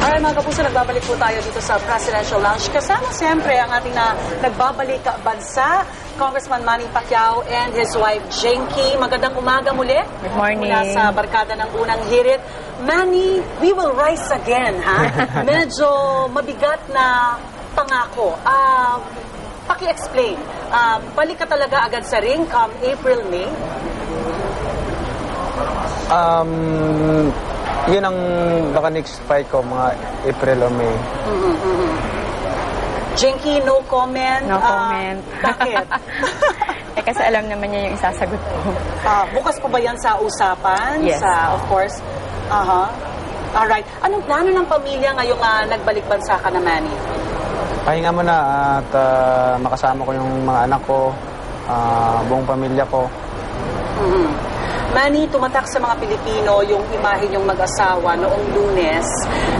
Alright mga kapuso, nagbabalik po tayo dito sa Presidential Lounge. Kasama siyempre ang ating na nagbabalik bansa, Congressman Manny Pacquiao and his wife Jenky. Magandang umaga muli. Good morning. Mula sa barkada ng unang hirit. Manny, we will rise again, ha? Medyo mabigat na pangako. Ah, paki-explain. Ah, balik ka talaga agad sa ring come April, May. Um, yun ang baka next fight ko, mga April o May. Jenky, no comment. No Ah, comment. bakit? eh kasi alam naman niya yung isasagot ko. Ah, bukas pa ba yan sa usapan? Yes. Sa, of course. Aha. Alright. Anong plano ng pamilya ngayong ah, nagbalik bansa ka na, Manny? Pahinga mo na at ah, makasama ko yung mga anak ko, ah, buong pamilya ko. Mhm. Manny, tumatak sa mga Pilipino yung imahe yung mag-asawa noong lunes.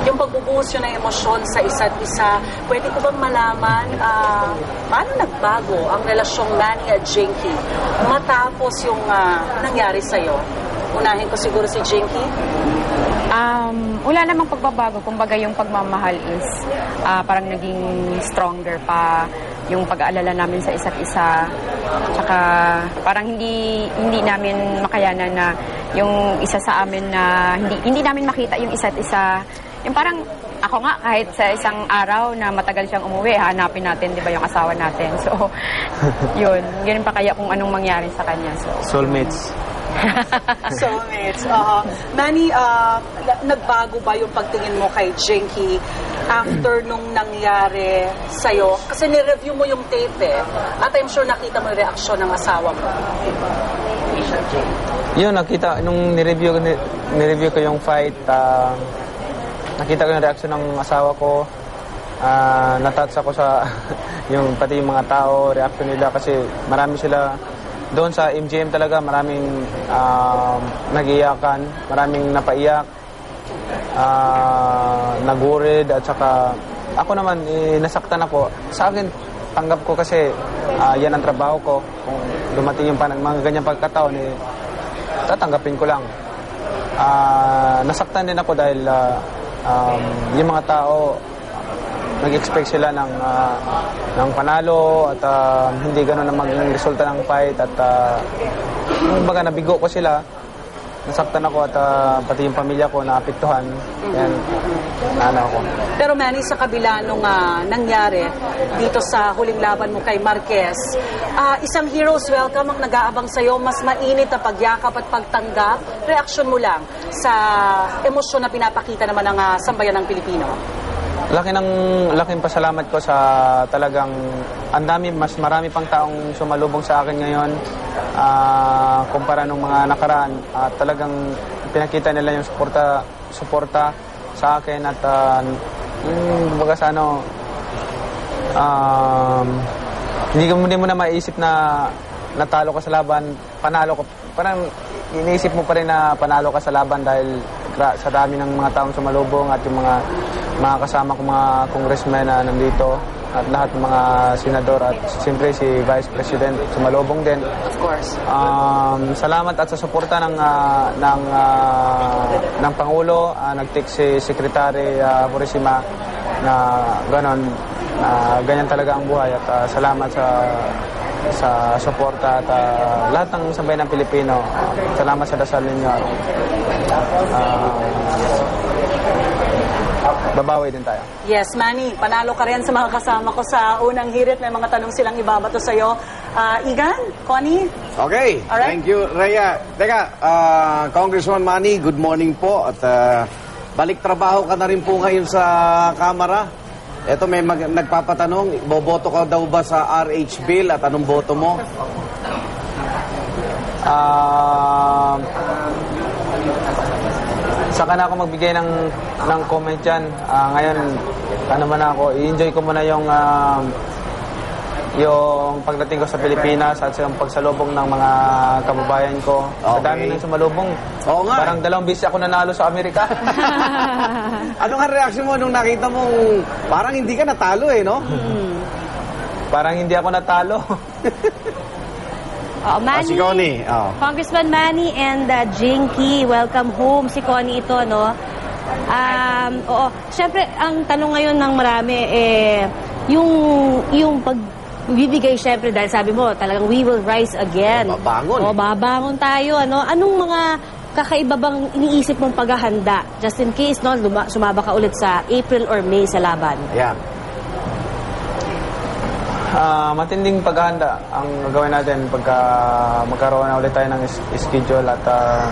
Yung pagbubuhos yun ng emosyon sa isa't isa. Pwede ko bang malaman ah, paano nagbago ang relasyong Manny at Jinky matapos yung ah, nangyari sa'yo? Unahin ko siguro si Jinky. Um, wala namang pagbabago. Kumbaga yung pagmamahal is ah, parang naging stronger pa yung pag-aalala namin sa isa't isa. Tsaka parang hindi hindi namin makayanan na yung isa sa amin na hindi hindi namin makita yung isa't isa. Yung parang ako nga kahit sa isang araw na matagal siyang umuwi, hanapin natin 'di ba yung asawa natin. So yun, ganun pa kaya kung anong mangyari sa kanya. So Soulmates. Soulmates. Uh, Manny, ah, na- nagbago ba yung pagtingin mo kay Jinky after nung nangyari sa'yo? Kasi nireview mo yung tape eh. At I'm sure nakita mo yung reaksyon ng asawa mo. Yun, nakita, nung nireview, ni, nireview ko yung fight, ah, nakita ko yung reaction ng asawa ko. Ah, natouch ako sa yung pati yung mga tao, reaction nila kasi marami sila doon sa MGM talaga, maraming um, nag-iyakan, maraming napaiyak, ah, nagurid at saka ako naman eh, nasaktan ako. Sa akin tanggap ko kasi ah, yan ang trabaho ko. Kung dumating yung pan- mga ganyang pagkataon eh, tatanggapin ko lang. Ah, nasaktan din ako dahil ah, um, yung mga tao nag-expect sila ng ah, ng panalo at ah, hindi ganoon na maging resulta ng fight at uh, baga nabigo ko sila nasaktan ako at ah, pati yung pamilya ko naapektuhan and ano ako Pero Manny, sa kabila nung ah, nangyari dito sa huling laban mo kay Marquez, ah, isang hero's welcome ang nag-aabang sa'yo, mas mainit na pagyakap at pagtanggap. Reaksyon mo lang sa emosyon na pinapakita naman ng ah, sambayan ng Pilipino. Laki ng laking pasalamat ko sa talagang ang dami mas marami pang taong sumalubong sa akin ngayon ah, kumpara nung mga nakaraan. At talagang pinakita nila yung suporta suporta sa akin at uh, yung baga sa ano um, hindi mo hindi mo na maiisip na natalo ka sa laban panalo ka parang iniisip mo pa rin na panalo ka sa laban dahil sa dami ng mga taong sumalubong at yung mga mga kasama ko mga congressmen na nandito at lahat ng mga senador at siyempre si Vice President sumalubong din. Of course. Um, salamat at sa suporta ng ah, ng ah, ng pangulo, uh, nag-text si Secretary uh, Purisima na ganon ah, ganyan talaga ang buhay at ah, salamat sa sa suporta at ah, lahat ng sabay ng Pilipino. Ah, salamat sa dasal ninyo. ah, babawi din tayo. Yes, Manny, panalo ka rin sa mga kasama ko sa unang hirit. May mga tanong silang ibabato sa'yo. Ah, Igan, Connie, Okay, Alright. thank you, Rhea. Teka, ah, Congressman Manny, good morning po. At ah, balik trabaho ka na rin po ngayon sa Kamara. Ito may mag- nagpapatanong, boboto ka daw ba sa RH bill at anong boto mo? Ah, saka na ako magbigay ng ng comment diyan. ngayon ano man ako, i-enjoy ko muna yung um, yung pagdating ko sa Pilipinas at yung pagsalubong ng mga kababayan ko. Sa Okay. dami ng sumalubong. Oo nga. Parang dalawang beses ako nanalo sa Amerika. Ano nga reaction mo nung nakita mong parang hindi ka natalo eh, no? Parang hindi ako natalo. Oh, Ah, Manny, si Connie. Oh. Congressman Manny and uh, Jinky, welcome home. Si Connie ito, no? Um, oo. Siyempre, ang tanong ngayon ng marami, eh, yung, yung pag bibigay syempre dahil sabi mo talagang we will rise again. Babangon. O, babangon tayo. Ano? Anong mga kakaiba bang iniisip mong paghahanda just in case no sumaba ka ulit sa April or May sa laban? Ayan. Ah, matinding paghahanda ang gagawin natin pagka magkaroon na ulit tayo ng schedule at ah,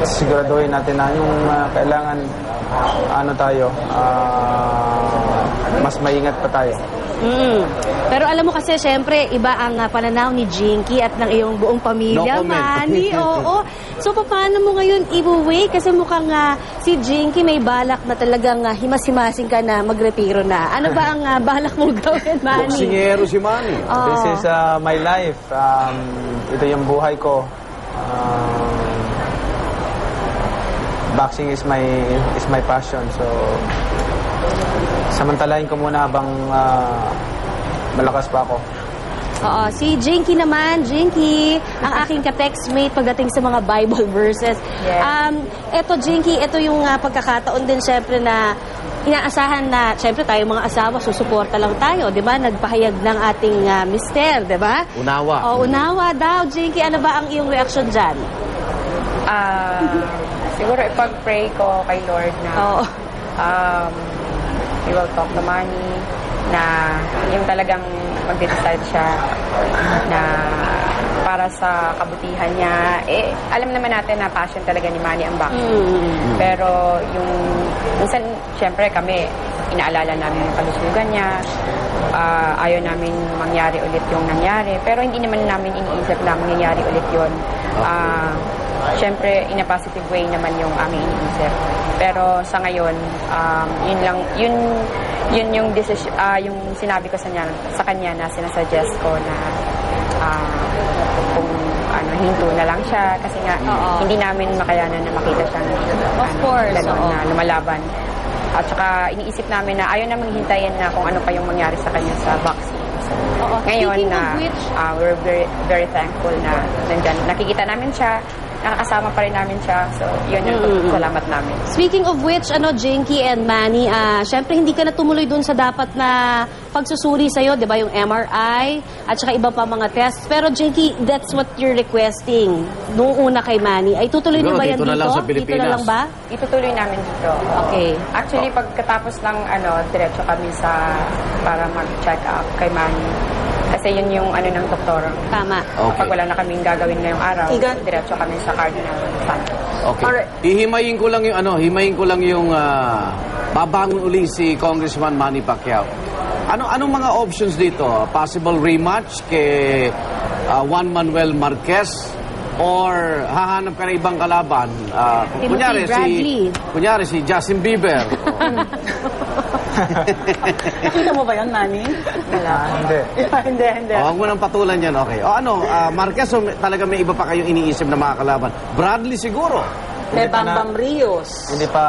siguraduhin natin na yung ah, kailangan ano tayo ah, mas maingat pa tayo. Mm. Pero alam mo kasi, syempre, iba ang ah, pananaw ni Jinky at ng iyong buong pamilya, No. Manny. Oo. So, paano mo ngayon i-way? Kasi mukhang ah, si Jinky may balak na talagang uh, himas-himasing ka na magretiro na. Ano ba ang ah, balak mo gawin, Manny? Boksingero si Manny. Oo. This is uh, my life. Um, ito yung buhay ko. Um, boxing is my is my passion. So samantalahin ko muna habang uh, malakas pa ako. Oo, si Jinky naman, Jinky, ang aking ka-textmate pagdating sa mga Bible verses. Yes. Um, eto Jinky, ito yung ah, pagkakataon din syempre na inaasahan na syempre tayo mga asawa susuporta lang tayo, 'di ba? Nagpahayag ng ating ah, mister, 'di ba? Unawa. Oh, unawa daw, Jinky. Ano ba ang iyong reaction diyan? Ah, siguro ipag-pray ko kay Lord na Oo. um, we will talk to money na yung talagang magde-decide siya na para sa kabutihan niya. Eh, alam naman natin na passion talaga ni Manny ang boxing. Mm. Pero yung, minsan, syempre kami, inaalala namin yung kalusugan niya. Ah, ayaw namin mangyari ulit yung nangyari. Pero hindi naman namin iniisip na mangyayari ulit yun. Ah, syempre, in a positive way naman yung aming iniisip. Pero sa ngayon, um, yun lang, yun, yun yung decision, ah, yung sinabi ko sa, niya, sa kanya na sinasuggest ko na ah, kung ano, hinto na lang siya kasi nga Oo. hindi namin makayanan na makita siyang Of course, ganun, oo. na lumalaban. At saka iniisip namin na ayaw namang hintayin na kung ano pa yung mangyari sa kanya sa boxing. So, Oo. ngayon Speaking na of which, ah, we're very, very thankful na nandyan. Nakikita namin siya, nakakasama pa rin namin siya. So, yun yung Mm-mm. salamat namin. Speaking of which, ano, Jinky and Manny, ah, syempre hindi ka na tumuloy dun sa dapat na pagsusuri sa'yo, di ba, yung MRI at saka iba pa mga tests. Pero Jinky, that's what you're requesting nung una kay Manny. Ay tutuloy niyo ba yan dito dito? na lang sa Dito na Pilipinas. lang ba? Itutuloy namin dito. Okay. Actually, pagkatapos ng ano, diretso kami sa para mag-check up kay Manny. Kasi yun yung ano ng doktor. Tama. Okay. Kapag wala na kaming gagawin ngayong araw, Igan- diretso kami sa Cardinal Santos. Okay. Alright. Ihimayin ko lang yung ano, himayin ko lang yung ah, babangon uli si Congressman Manny Pacquiao. Ano anong mga options dito? Possible rematch kay ah, Juan Manuel Marquez or hahanap ka ng ibang kalaban? Ah, Timothy kunyari Bradley. si kunyari si Justin Bieber. Nakita mo ba yun, Manny? Ah, hindi. hindi, hindi. Oh, huwag mo nang patulan yan, okay. O ano, ah, Marquez, o may- talaga may iba pa kayong iniisip na mga kalaban? Bradley siguro. Pa na- Bambam Rios. Hindi pa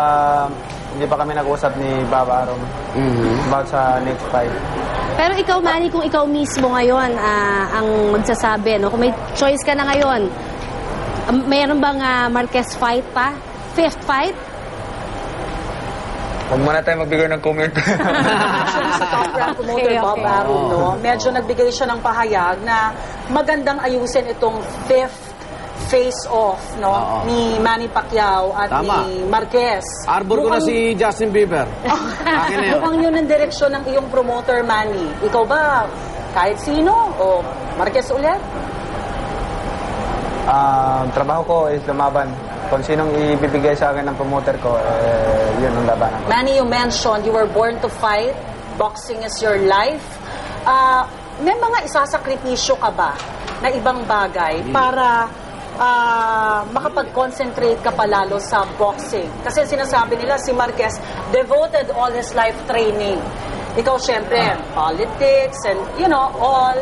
hindi pa kami nag-usap ni Baba Arom Mhm. about sa next fight. Pero ikaw, Manny, kung ikaw mismo ngayon ah, ang magsasabi, no? kung may choice ka na ngayon, um, mayroon bang ah, Marquez fight pa? Fifth fight? Huwag muna tayo magbigay ng comment. Actually, si top rank promoter Okay, Bob okay. Arum, no, medyo nagbigay siya ng pahayag na magandang ayusin itong fifth face-off no, Oo. ni Manny Pacquiao at Tama. ni Marquez. Arbor ko na Mukhang- si Justin Bieber. Akin na yun. Mukhang yun ang direksyon ng iyong promoter, Manny. Ikaw ba, kahit sino? O Marquez ulit? Ah, trabaho ko is lumaban. Kung sinong ibibigay sa akin ng promoter ko, eh, yun ang labanan ko. Manny, you mentioned you were born to fight. Boxing is your life. Ah, may mga isasakripisyo ka ba na ibang bagay para ah, makapag-concentrate ka palalo sa boxing? Kasi sinasabi nila si Marquez devoted all his life training. Ikaw, syempre, politics and, you know, all.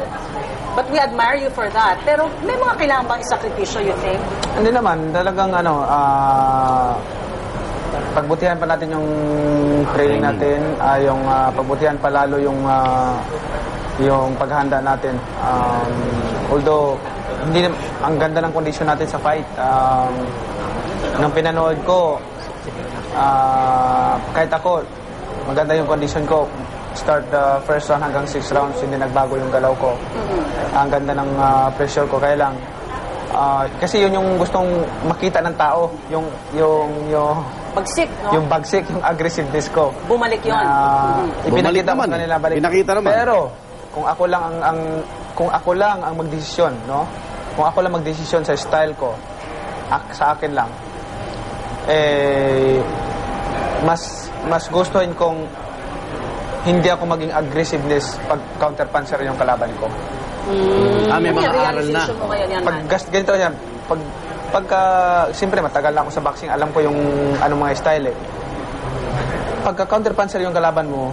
But we admire you for that. Pero may mga kailangan bang isakripisyo, you think? Hindi naman, talagang ano, ah, pagbutihan pa natin yung training natin, ah, yung ah, pagbutihan pa lalo yung ah, yung paghahanda natin. Um, although hindi nam- ang ganda ng kondisyon natin sa fight. Um, nung pinanood ko, Ah, kahit ako, maganda yung condition ko. Start the first round hanggang six rounds, hindi nagbago yung galaw ko. Ang ganda ng ah, pressure ko. Kaya lang, ah, kasi yun yung gustong makita ng tao. Yung, yung, yung, Bagsik, no? yung bagsik, yung aggressiveness ko. Bumalik yun. na Bumalik ipinakita naman eh. kanila balik. Pinakita naman. Pero kung ako lang ang, ang kung ako lang ang magdesisyon, no? Kung ako lang magdesisyon sa style ko, ak, sa akin lang. Eh mas mas gustuhin kong hindi ako maging aggressiveness pag counter puncher yung kalaban ko. Ah, may mga aral na. realization mo ngayon yan, Pag man? gas, ganito yan, pag pagka siyempre matagal na ako sa boxing, alam ko yung ano mga style eh. Pagka counter puncher yung kalaban mo,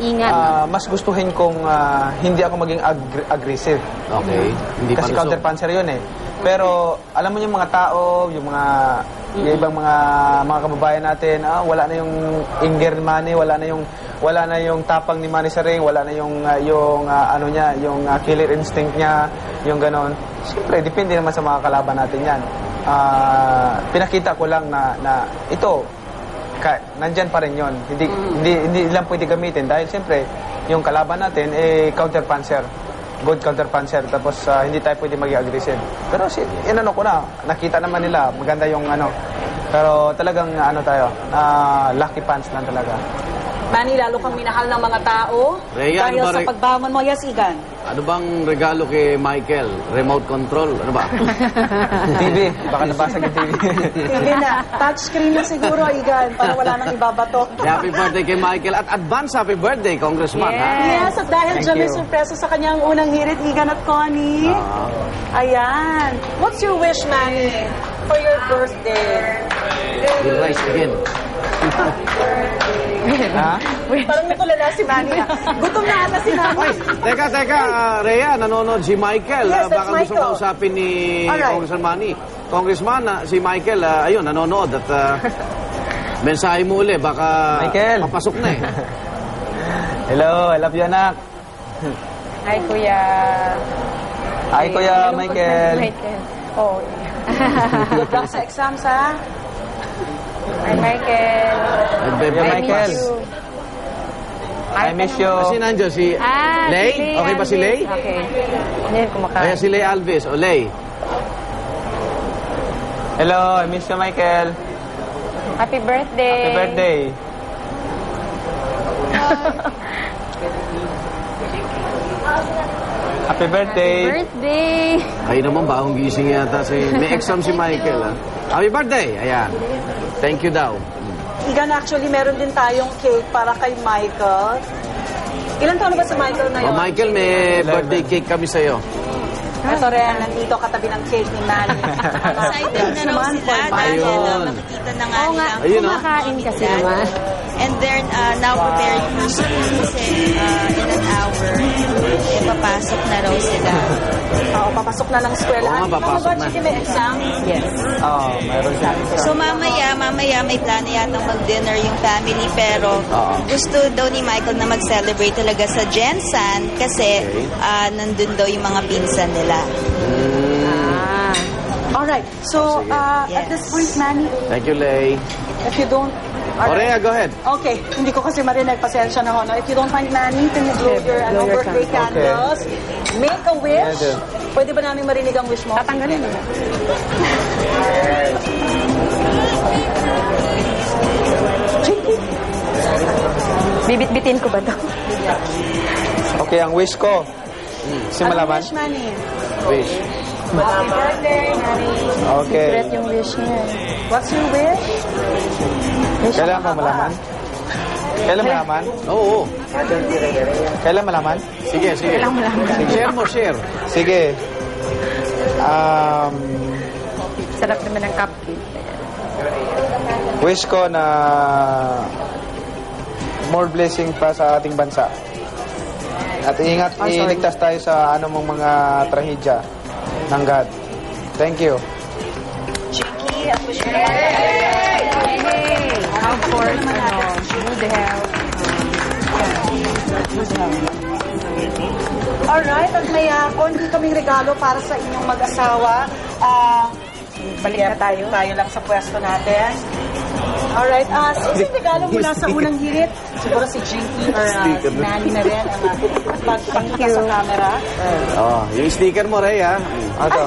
Ingat. Ah, mas gustuhin kong ah, hindi ako maging ag- aggressive. Okay. Hindi Kasi palusot. counter puncher yun eh. Pero alam mo yung mga tao, yung mga yung ibang mga mga kababayan natin, ah, wala na yung anger ni Manny, wala na yung wala na yung tapang ni Manny sa ring, wala na yung ah, yung ah, ano niya, yung ah, killer instinct niya, yung ganon. Siyempre, depende naman sa mga kalaban natin 'yan. Ah, pinakita ko lang na na ito ka, nandyan pa rin yon. Hindi, hindi, hindi lang pwede gamitin dahil siyempre, yung kalaban natin, eh, counter puncher. Good counter puncher. Tapos, ah, hindi tayo pwede maging aggressive. Pero, si, inano ko na, nakita naman nila, maganda yung ano. Pero, talagang, ano tayo, ah, lucky punch lang talaga. Manny, lalo kang minahal ng mga tao Rhea, dahil ano ba, sa pagbangon mo. Yes, Igan. Ano bang regalo kay Michael? Remote control? Ano ba? TV, baka nabasag yung TV. Sige na. Touchscreen na siguro, Igan, para wala nang ibabato. happy birthday kay Michael at advance happy birthday, Congressman. Ha? Yes, at dahil Thank dyan may you. surpresa sa kanyang unang hirit, Igan at Connie. Ah. Ayan. What's your wish, Manny, for your birthday? We'll rise again. Ha? Parang natulala si Manny. ah. Gutom na ata si Manny. Teka, teka, ah, Rhea, nanonood si Michael. Yes, Ah, that's baka gusto Michael. kausapin ni Alright. Congressman Manny. Congressman, ah, si Michael, ah, ayun, nanonood at ah, mensahe mo uli, baka Michael. papasok na eh. Hello, I love you, anak. Hi, Kuya. Hi, Kuya Michael. Michael. Oh, Good luck sa exams, ha? Hi, Michael. Kuya I Michael. miss you. I miss you. Kasi nandiyo si Ah, Lay? si Okay ba si. Lay? Okay. Hindi, kumakain. Kaya si Lay Alves. O, Lay. Hello, I miss you, Michael. Happy birthday. Happy birthday. Happy birthday. Birthday. Kayo naman, bagong gising yata. Si, may exam si Michael. Ah. Happy birthday! Ayan. Thank you daw. Igan, actually, meron din tayong cake para kay Michael. Ilan taon na ba si Michael O, ngayon? Michael, may birthday cake kami sa'yo. Ito rin, nandito katabi ng cake ni Manny. Excited na raw sila dahil Ayun. makikita na nga nila. Ayun, ah. kumakain kasi naman. And they're uh, now preparing for school kasi uh, in an hour, eh, papasok na raw sila. Oo, papasok na ng eskwela. Oo nga, papasok na. Sige, may exam. Yes. Oh, mayroon siya. So mamaya, mamaya may plano yatang mag-dinner yung family pero Oo. gusto daw ni Michael na mag-celebrate talaga sa Jensan kasi Okay. uh, nandun daw yung mga pinsan nila. Ah. Alright, so Sige. uh, at Yes. this point, Manny, Thank you, Lay. if you don't... O, Rhea, go ahead. Okay, hindi ko kasi marinig, pasensya na ho. No? If you don't mind, Manny, can you blow your, ano, blow your birthday candle. candles? Make a wish. Yeah. Pwede ba namin marinig ang wish mo? Tatanggalin mo. Bibit-bitin ko ba to? Okay, ang wish ko. Si Anong Malaman. wish, Manny? Wish. Happy birthday, Manny. Okay. Secret yung wish niya. What's your wish? Kailan mo malaman? Kailan malaman? Oo, oo. Kailan malaman? Sige, sige. Kailangan mo lang. Share mo, share. Sige. Um, Sarap naman ng cupcake. wish ko na more blessing pa sa ating bansa. At ingat, iligtas tayo sa anumang mga trahedya ng God. Thank you. Jinky, at wish mo Hey! Of course, ano, good health. Alright, at may uh, konti kaming regalo para sa inyong mag-asawa. Ah, Balik na tayo. tayo lang sa pwesto natin. Alright, uh, sino regalo mula sa unang hirit? Siguro si Jinky or uh, si Nani na rin ang uh, pagpakita sa camera. Oh, yung sticker mo, Ray, ha? Ato.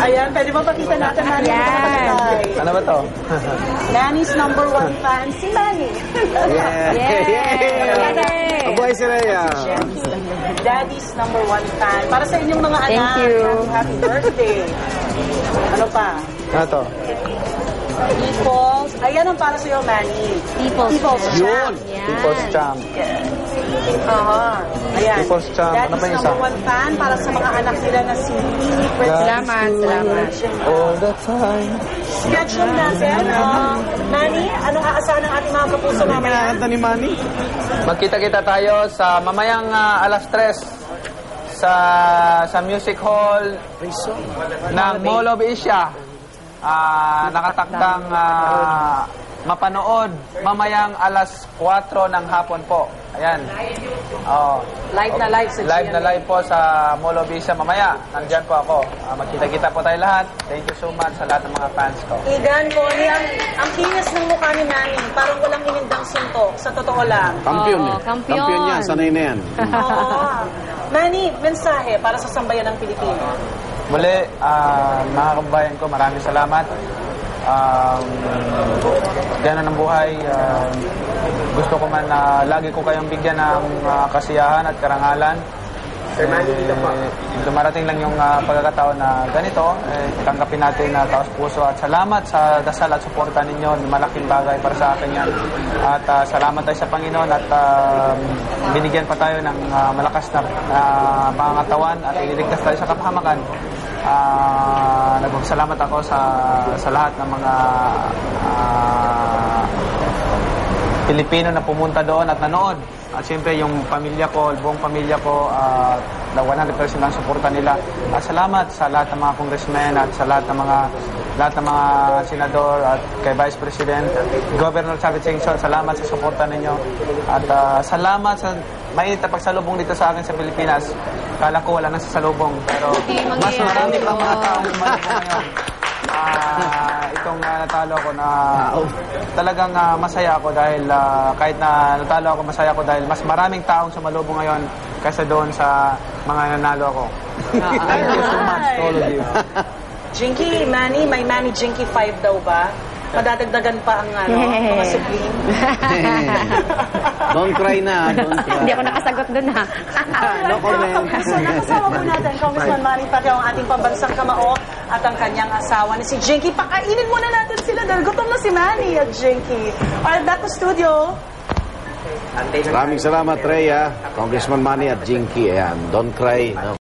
Ayan, pwede ba pakita natin Nani? Yan. Ano ba to? Nani's number one fan, si Nani. Yeah. Yay! Abuhay si Ray, ah. Daddy's number one fan. Para sa inyong mga Thank anak, you. happy, birthday. Ano pa? Ano to? People's. Ayan ang para sa iyo, Manny. People's, People's Yun. Champ. Yan. People's Champ. Aha. Ayan. People's Champ. Ano Daddy's pa yung isa? number one fan para sa mga anak nila na si Princess Salamat, salamat. All the time. Schedule natin. Uh, Manny, anong aasahan ng ating mga kapuso mamaya? Ni Manny? Magkita-kita tayo sa mamayang ah, alas 3 sa sa Music Hall ng Mall of Asia. Ah, nakatakdang ah, mapanood mamayang alas 4 ng hapon po. Ayan. Oh. Live na live sa Live na live po sa Mall of Asia mamaya. Nandyan po ako. Ah, magkita-kita po tayo lahat. Thank you so much sa lahat ng mga fans ko. Igan, Connie, ang, ang kinis ng mukha ni Manny, parang walang inindang suntok, sa totoo lang. Kampiyon, eh. kampiyon. yan, sanay na yan. Oo. Manny, mensahe para sa sambayan ng Pilipino. Muli, ah, mga kababayan ko, maraming salamat. Um, ganun ang buhay. Um, gusto ko man na lagi ko kayong bigyan ng ah, kasiyahan at karangalan. Eh, dumarating lang yung ah, pagkakataon na ganito, eh, tanggapin natin na taos puso at salamat sa dasal at suporta ninyo. Malaking bagay para sa akin yan. At ah, salamat tayo sa Panginoon at ah, binigyan pa tayo ng ah, malakas na uh, pangangatawan at iniligtas tayo sa kapahamakan. Ah, nagpapasalamat ako sa sa lahat ng mga ah, Pilipino na pumunta doon at nanood. At siyempre yung pamilya ko, buong pamilya ko, uh, na 100% ang suporta nila. At salamat sa lahat ng mga congressmen at sa lahat ng mga lahat ng mga senador at kay Vice President, Governor Chavez Singson, salamat sa suporta ninyo. At ah, salamat sa mainit na pagsalubong dito sa akin sa Pilipinas. Kala ko wala nang sasalubong, pero Okay, mas mangyayari marami pang mga yun. sumalubong ngayon. Ah, itong ah, natalo ko na talagang ah, masaya ako dahil ah, kahit na natalo ako masaya ako dahil mas maraming taong sumalubong ngayon kaysa doon sa mga nanalo ako. Thank you so much to all of you. Jinky, Manny, may Manny Jinky 5 daw ba? Madadagdagan pa ang ano, mga sibling. Don't cry na, don't cry. Hindi ako nakasagot dun ha. No comment. So, nakasama po natin, Congressman Manny Pacquiao, ang ating pambansang kamao at ang kanyang asawa na si Jinky. Pakainin muna natin sila dahil gutom na si Manny at Jinky. Alright, back to studio. Maraming salamat, ha? Congressman Manny at Jinky. Ayan, don't cry. No?